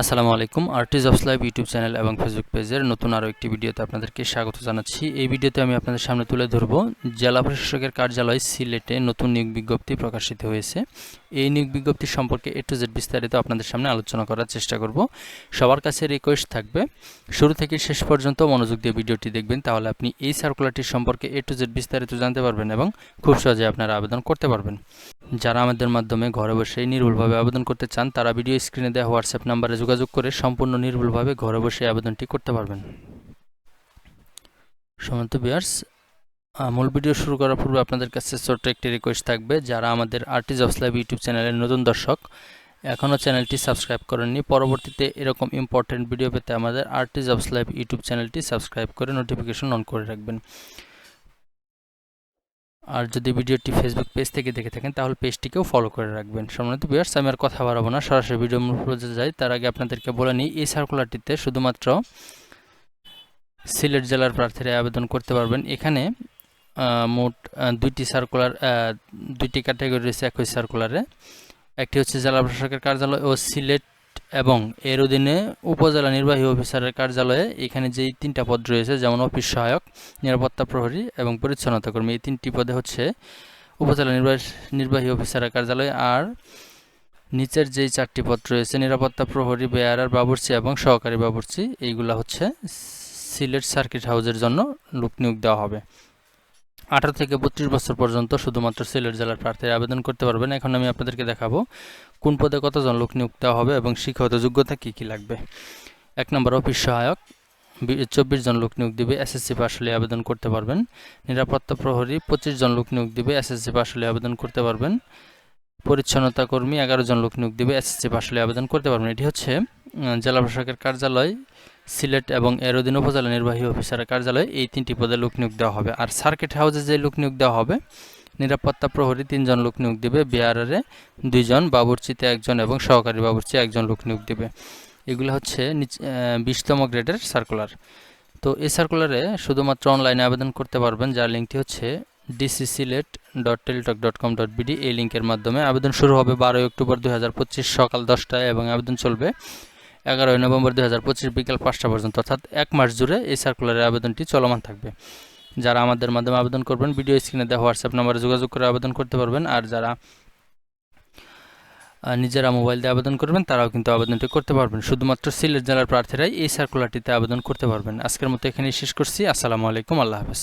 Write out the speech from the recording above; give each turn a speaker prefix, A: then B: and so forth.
A: আসসালামু আলাইকুম, আর্টিজ অফ লাইভ ইউটিউব চ্যানেল এবং ফেসবুক পেজের নতুন আরও একটি ভিডিওতে আপনাদেরকে স্বাগত জানাচ্ছি। এই ভিডিওতে আমি আপনাদের সামনে তুলে ধরব জেলা প্রশাসকের কার্যালয় সিলেটে নতুন নিয়োগ বিজ্ঞপ্তি প্রকাশিত হয়েছে। এই নিয়োগ বিজ্ঞপ্তি সম্পর্কে এ টু জেড বিস্তারিত আপনাদের সামনে আলোচনা করার চেষ্টা করব। সবার কাছে রিকোয়েস্ট থাকবে, শুরু থেকে শেষ পর্যন্ত মনোযোগ দিয়ে ভিডিওটি দেখবেন, তাহলে আপনি এই সার্কুলারটি সম্পর্কে এ টু জেড বিস্তারিত জানতে পারবেন এবং খুব সহজে আপনারা আবেদন করতে পারবেন। যারা আমাদের মাধ্যমে ঘরে বসেই নির্ভুলভাবে আবেদন করতে চান, তারা ভিডিও স্ক্রিনে দেওয়া হোয়াটসঅ্যাপ নাম্বারে যোগাযোগ করে সম্পূর্ণ নির্ভুলভাবে ঘরে বসে আবেদনটি করতে পারবেন। সমন্ত বিয়ার্স মূল ভিডিও শুরু করার পূর্বে আপনাদের কাছে ছোট্ট একটি রিকোয়েস্ট থাকবে, যারা আমাদের আর্টিজ অফ লাইভ ইউটিউব চ্যানেলের নতুন দর্শক, এখনও চ্যানেলটি সাবস্ক্রাইব করেননি, পরবর্তীতে এরকম ইম্পর্টেন্ট ভিডিও পেতে আমাদের আর্টিজ অফ লাইভ ইউটিউব চ্যানেলটি সাবস্ক্রাইব করে নোটিফিকেশন অন করে রাখবেন। আর যদি ভিডিওটি ফেসবুক পেজ থেকে দেখে থাকেন, তাহলে পেজটিকেও ফলো করে রাখবেন। সম্মানিত বিয়ার্স আমি আর কথা বাড়াবো না। সরাসরি ভিডিও মূল প্রজে যাই। তার আগে আপনাদেরকে বলে নিই, এই সার্কুলারটিতে শুধুমাত্র সিলেট জেলার প্রার্থীরা আবেদন করতে পারবেন। এখানে মোট দুইটি সার্কুলার দুইটি ক্যাটাগরি রয়েছে একই সার্কুলারে একটি হচ্ছে জেলা প্রশাসকের কার্যালয় ও সিলেট এবং এর অধীনে উপজেলা নির্বাহী অফিসারের কার্যালয়ে এখানে যেই তিনটা পদ রয়েছে, যেমন অফিস সহায়ক, নিরাপত্তা প্রহরী এবং পরিচ্ছন্নতা কর্মী, এই তিনটি পদে হচ্ছে উপজেলা নির্বাহী নির্বাহী অফিসারের কার্যালয় আর নিচের যেই চারটি পদ রয়েছে, নিরাপত্তা প্রহরী, বেয়ারার বাবুর্চি এবং সহকারী বাবুর্চি, এইগুলা হচ্ছে সিলেট সার্কিট হাউসের জন্য লোক নিয়োগ দেওয়া হবে। আঠারো থেকে বত্রিশ বছর পর্যন্ত শুধুমাত্র সিলেট জেলার প্রার্থীরা আবেদন করতে পারবেন। এখন আমি আপনাদেরকে দেখাবো কোন পদে কতজন লোক নিয়োগ দেওয়া হবে এবং শিক্ষাগত যোগ্যতা কী কী লাগবে? এক নম্বর অফিস সহায়ক চব্বিশ জন লোক নিয়োগ দিবে, এসএসসি পাশ হলে আবেদন করতে পারবেন। নিরাপত্তা প্রহরী, পঁচিশ জন লোক নিয়োগ দিবে, এসএসসি পাশ হলে আবেদন করতে পারবেন। পরিচ্ছন্নতা কর্মী, এগারো জন লোক নিয়োগ দিবে, এসএসসি পাশ হলে আবেদন করতে পারবেন। এটি হচ্ছে জেলা প্রশাসকের কার্যালয়, সিলেট এবং এর অধীন উপজেলা নির্বাহী অফিসারের কার্যালয়ে, এই তিনটি পদে লোক নিয়োগ দেওয়া হবে। আর সার্কিট হাউসে যে লোক নিয়োগ দেওয়া হবে নিরাপত্তা প্রহরী তিনজন লোক নিয়োগ দেবে, বিআরআরে দুইজন, বাবুরচিতে একজন এবং সহকারী বাবুরচি একজন লোক নিয়োগ দেবে। এগুলো হচ্ছে বিশতম গ্রেডের সার্কুলার। তো এই সার্কুলারে শুধুমাত্র অনলাইনে আবেদন করতে পারবেন, যার লিঙ্কটি হচ্ছে ডিসিসিলেট dot Teletalk dot com dot BD এই লিঙ্কের মাধ্যমে। আবেদন শুরু হবে বারোই অক্টোবর দু হাজার পঁচিশ সকাল দশটায় এবং আবেদন চলবে এগারোই নভেম্বর দু হাজার পঁচিশ বিকাল পাঁচটা পর্যন্ত। অর্থাৎ এক মাস জুড়ে এই সার্কুলারের আবেদনটি চলমান থাকবে। যারা আমাদের মাধ্যমে আবেদন করবেন ভিডিও স্ক্রিনে দেওয়া হোয়াটসঅ্যাপ নাম্বারে যোগাযোগ করে আবেদন করতে পারবেন। আর যারা নিজেরা মোবাইল দিয়ে আবেদন করবেন, তারাও কিন্তু আবেদনটি করতে পারবেন। শুধুমাত্র সিলেট জেলার প্রার্থীরাই এই সার্কুলারটিতে আবেদন করতে পারবেন। আজকের মতো এখানেই শেষ করছি। আসসালামু আলাইকুম। আল্লাহ হাফেজ।